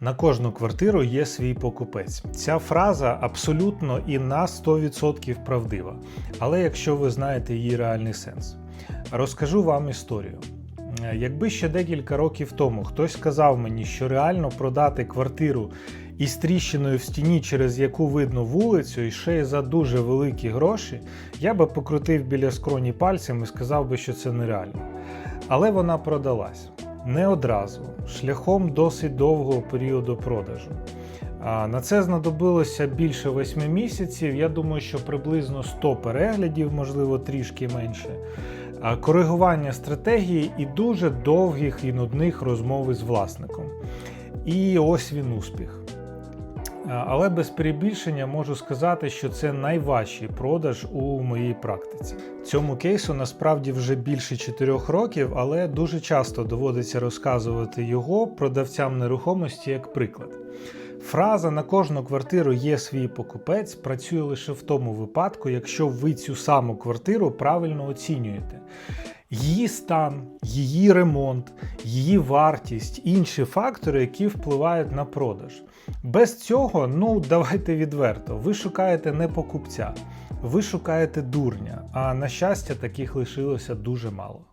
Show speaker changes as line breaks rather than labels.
На кожну квартиру є свій покупець. Ця фраза абсолютно і на 100% правдива. Але якщо ви знаєте її реальний сенс, розкажу вам історію. Якби ще декілька років тому хтось сказав мені, що реально продати квартиру із тріщиною в стіні, через яку видно вулицю, і ще й за дуже великі гроші, я би покрутив біля скроні пальцем і сказав би, що це нереально. Але вона продалась не одразу, шляхом досить довгого періоду продажу. На це знадобилося більше 8 місяців. Я думаю, що приблизно 100 переглядів, можливо, трішки менше. Коригування стратегії і дуже довгих і нудних розмов із власником. І ось він успіх. А, Але без перебільшення можу сказати, що це найважчий продаж у моїй практиці. Цьому кейсу насправді вже більше 4 років, але дуже часто доводиться розказувати його продавцям нерухомості як приклад. Фраза на кожну квартиру є свій покупець працює лише в тому випадку, якщо ви цю саму квартиру правильно оцінюєте. Її стан, її ремонт, її вартість, інші фактори, які впливають на продаж. Без цього, ну давайте відверто, ви шукаєте не покупця, ви шукаєте дурня, а на щастя, таких лишилося дуже мало.